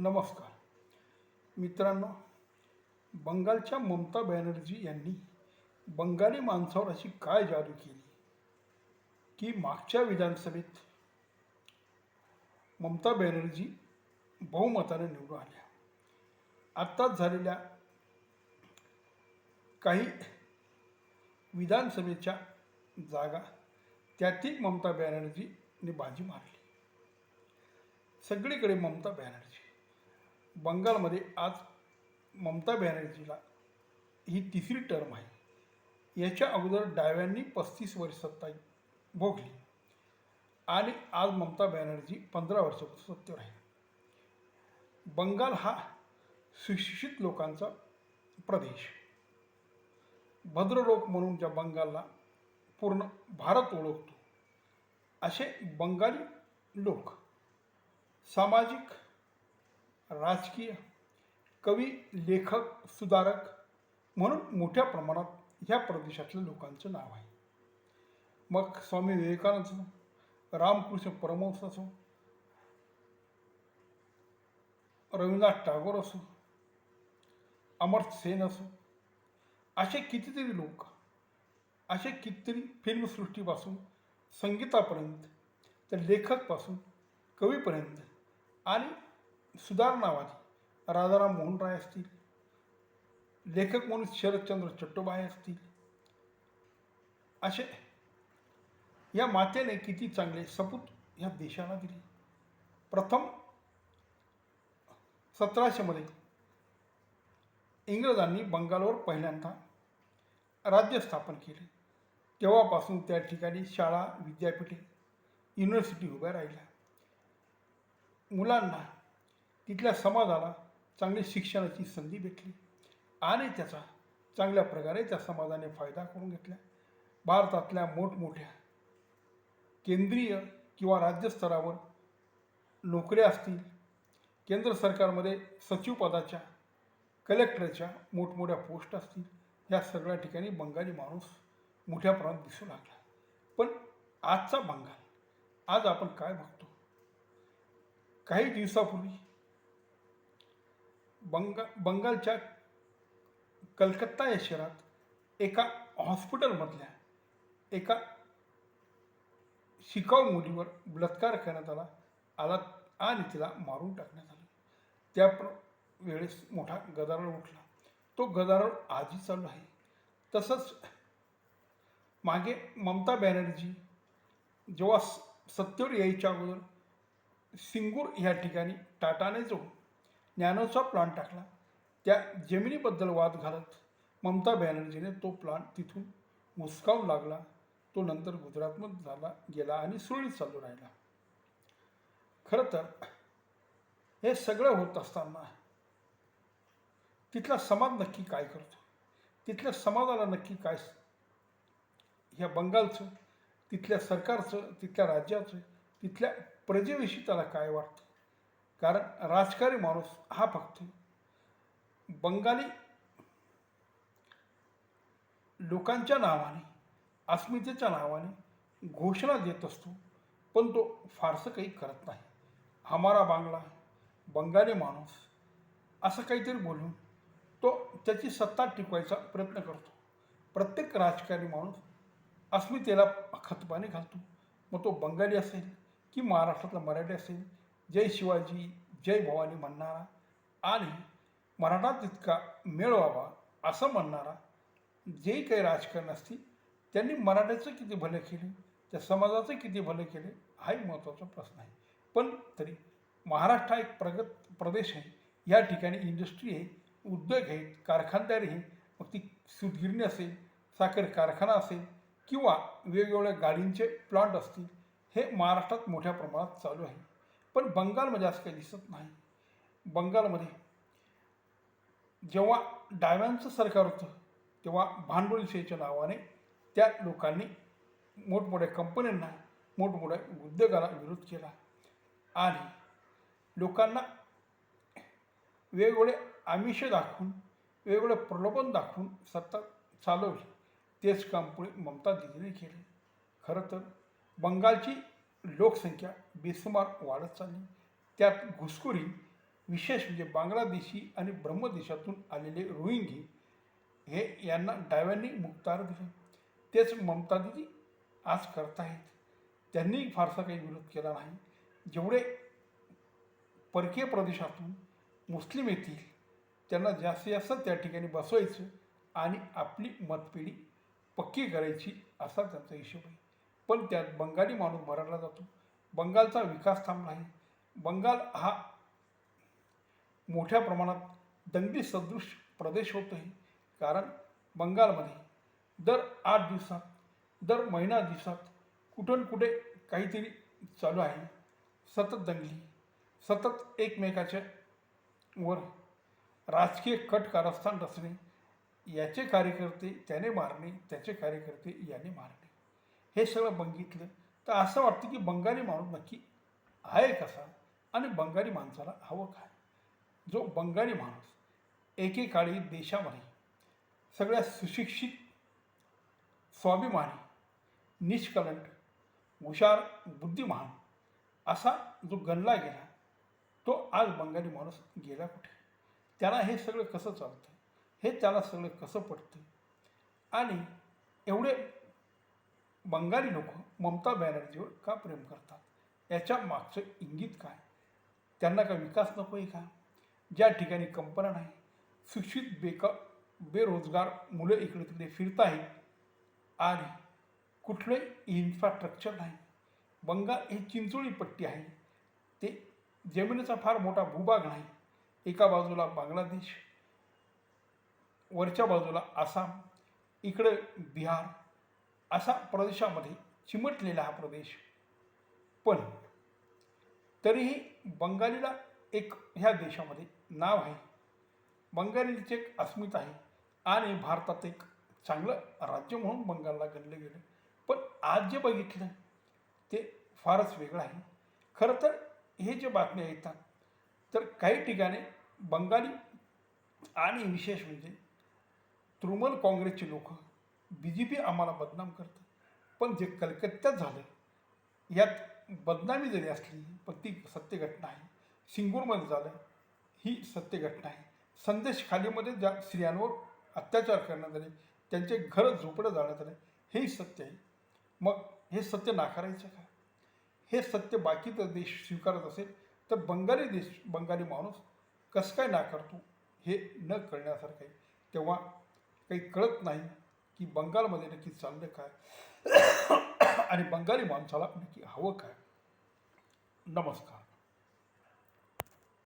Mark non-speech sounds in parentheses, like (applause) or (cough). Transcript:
नमस्कार. मित्रांनो बंगालच्या ममता बॅनर्जी यांनी बंगाली माणसावर अशी काय जादू केली? की मागच्या विधानसभेत ममता बॅनर्जी बहुमताने निवडून आल्या. आत्ताच झालेल्या काही विधानसभेच्या जागा त्यातील ममता बॅनर्जीने बाजी मारली. सगळीकडे ममता बॅनर्जी. बंगालमध्ये आज ममता बॅनर्जीला ही तिसरी टर्म आहे. याच्या अगोदर डाव्यांनी पस्तीस वर्ष सत्ता भोगली आणि आज ममता बॅनर्जी पंधरा वर्ष सत्तेवर आहे. बंगाल हा सुशिक्षित लोकांचा प्रदेश. भद्रलोक म्हणून ज्या बंगालला पूर्ण भारत ओळखतो असे बंगाली लोक सामाजिक राजकीय कवी लेखक सुधारक म्हणून मोठ्या प्रमाणात ह्या प्रदेशातल्या लोकांचं नाव आहे. मग स्वामी विवेकानंद असो रामकृष्ण परमहंस असो रवींद्रनाथ टागोर असो अमर्त्य सेन असो असे कितीतरी लोक असे कितीतरी फिल्मसृष्टीपासून संगीतापर्यंत तर लेखकपासून कवीपर्यंत आणि सुधारणावादी राजाराम मोहन राय असतील. लेखक म्हणून शरदचंद्र चट्टोबाय असतील. असे या मातेने किती चांगले सपूत ह्या देशाला दिले. प्रथम सतराशेमध्ये इंग्रजांनी बंगालवर पहिल्यांदा राज्य स्थापन केले. तेव्हापासून त्या ठिकाणी शाळा विद्यापीठे युनिव्हर्सिटी उभ्या राहिल्या. मुलांना तिथल्या समाजाला चांगली शिक्षणाची संधी भेटली आणि त्याचा चांगल्या प्रकारे त्या समाजाने फायदा करून घेतला. भारतातल्या मोठमोठ्या केंद्रीय किंवा राज्यस्तरावर नोकऱ्या असतील केंद्र सरकारमध्ये सचिवपदाच्या कलेक्टरच्या मोठमोठ्या पोस्ट असतील या सगळ्या ठिकाणी बंगाली माणूस मोठ्या प्रमाणात दिसू लागला. पण आजचा बंगाल आज आपण काय बघतो? काही दिवसापूर्वी बंगा बंगालच्या कलकत्ता या शहरात एका हॉस्पिटलमधल्या एका शिकाऊ मुलीवर बलात्कार करण्यात आला आला आणि तिला मारून टाकण्यात आलं. त्या प्र वेळेस मोठा गदारोळ उठला. तो गदारोळ आजही चालू आहे. तसंच मागे ममता बॅनर्जी जेव्हा स- सत्तेवर यायच्या अगोदर सिंगूर ह्या ठिकाणी टाटाने जो नॅनोचा प्लांट टाकला. त्या जमिनीबद्दल वाद घालत ममता बॅनर्जीने तो प्लांट तिथून मुसकावू लागला. तो नंतर गुजरातमध्ये झाला गेला आणि सुरळीत चालू राहिला. खरं तर हे सगळं होत असताना तिथला समाज नक्की काय करतो? तिथल्या समाजाला नक्की काय ह्या बंगालचं तिथल्या सरकारचं तिथल्या राज्याचं तिथल्या प्रजेविषयी त्याला काय वाटतं? कारण राजकारणी माणूस हा फक्त बंगाली लोकांच्या नावाने अस्मितेच्या नावाने घोषणा देत असतो पण तो फारसं काही करत नाही. हमारा बांगला बंगाली माणूस असं काहीतरी बोलून तो त्याची सत्ता टिकवायचा प्रयत्न करतो. प्रत्येक राजकारणी माणूस अस्मितेला खतपाणी घालतो. मग तो बंगाली असेल की महाराष्ट्रातला मराठी असेल जय शिवाजी जय भवानी म्हणणारा आणि मराठा तितका मेळ व्हावा असं म्हणणारा जे काही राजकारण असतील त्यांनी मराठ्याचं किती भले केले त्या समाजाचं किती भले केले हाही महत्त्वाचा प्रश्न आहे. पण तरी महाराष्ट्र हा एक प्रगत प्रदेश आहे. या ठिकाणी इंडस्ट्री आहे उद्योग आहेत कारखानदारी आहे मग ती सूतगिरणी असेल साखर कारखाना असेल किंवा वेगवेगळ्या गाडींचे प्लांट असतील हे महाराष्ट्रात मोठ्या प्रमाणात चालू आहे. पण बंगालमध्ये असं काही दिसत नाही. बंगालमध्ये जेव्हा डाव्यांचं सरकार होतं तेव्हा भांडवलशाहीच्या नावाने त्या लोकांनी मोठमोठ्या कंपन्यांना मोठमोठ्या उद्योगाला विरोध केला. आणि लोकांना वेगवेगळे आमिष दाखवून वेगवेगळे प्रलोभन दाखवून सत्ता चालवली. तेच काम पुढे ममता दिदीने केले. खरं तर बंगालची लोकसंख्या बेसुमार वाढत चालली. त्यात घुसखोरी विशेष म्हणजे बांगलादेशी आणि ब्रह्मदेशातून आलेले रोहिंगी हे यांना डाव्यांनी मुक्तार दिले. तेच ममता दिदी आज आहेत. त्यांनी फारसा काही विरोध केला नाही. जेवढे परकीय प्रदेशातून मुस्लिम येतील त्यांना जास्तीत जास्त त्या ठिकाणी बसवायचं आणि आपली मतपेढी पक्की करायची असा त्यांचा हिशोब आहे. पण त्यात बंगाली माणूस भरडला जातो. बंगालचा विकास थांबला आहे बंगाल हा मोठ्या प्रमाणात दंगली सदृश प्रदेश होतो आहे कारण बंगालमध्ये दर आठ दिवसात दर महिना दिवसात कुठून कुठे काहीतरी चालू आहे. सतत दंगली सतत एकमेकाच्या वर राजकीय कट कारस्थान रचणे याचे कार्यकर्ते त्याने मारणे त्याचे कार्यकर्ते याने मारणे. हे सगळं बघितलं तर असं वाटतं की बंगाली माणूस नक्की आहे कसा आणि बंगाली माणसाला हवं काय? जो बंगाली माणूस एकेकाळी देशामध्ये सगळ्या सुशिक्षित स्वाभिमानी निष्कलंट हुशार बुद्धिमान असा जो गणला गेला तो आज बंगाली माणूस गेला कुठे? त्याला हे सगळं कसं चालतं? हे त्याला सगळं कसं पडतं आणि एवढे बंगाली लोक ममता बॅनर्जीवर का प्रेम करतात? याच्या मागचं इंगित काय? त्यांना का विकास नको आहे का? ज्या ठिकाणी कंपन्या नाही शिक्षित बेका बेरोजगार मुलं इकडे तिकडे फिरत आहेत आणि कुठले इन्फ्रास्ट्रक्चर नाही. बंगाल ही चिंचोळी पट्टी आहे. ते जमिनीचा फार मोठा भूभाग नाही. एका बाजूला बांगलादेश वरच्या बाजूला आसाम इकडे बिहार असा प्रदेशामध्ये चिमटलेला हा प्रदेश. पण तरीही बंगालीला एक ह्या देशामध्ये नाव आहे. बंगालीचे एक अस्मिता आहे आणि भारतात एक चांगलं राज्य म्हणून बंगालला गणलं गेलं. पण आज जे बघितलं ते फारच वेगळं आहे. खरं तर हे जे बातम्या येतात तर काही ठिकाणी बंगाली आणि विशेष म्हणजे तृणमूल काँग्रेसचे लोक बी जे पी आम्हाला बदनाम करतं. पण जे कलकत्त्यात झालं यात बदनामी जरी असली पण ती सत्य घटना आहे. सिंगूरमध्ये झालं ही सत्य घटना आहे. संदेश खालीमध्ये ज्या स्त्रियांवर अत्याचार करण्यात आले त्यांचे घर झोपडं जाण्यात आले हेही सत्य आहे. मग हे सत्य नाकारायचं का? हे सत्य बाकी तर देश स्वीकारत असेल तर बंगाली देश बंगाली माणूस कसं काय नाकारतो हे न कळण्यासारखं आहे. तेव्हा काही कळत नाही की बंगालमध्ये नक्की चाललं काय? (coughs) आणि बंगाली माणसाला नक्की हवं काय? नमस्कार.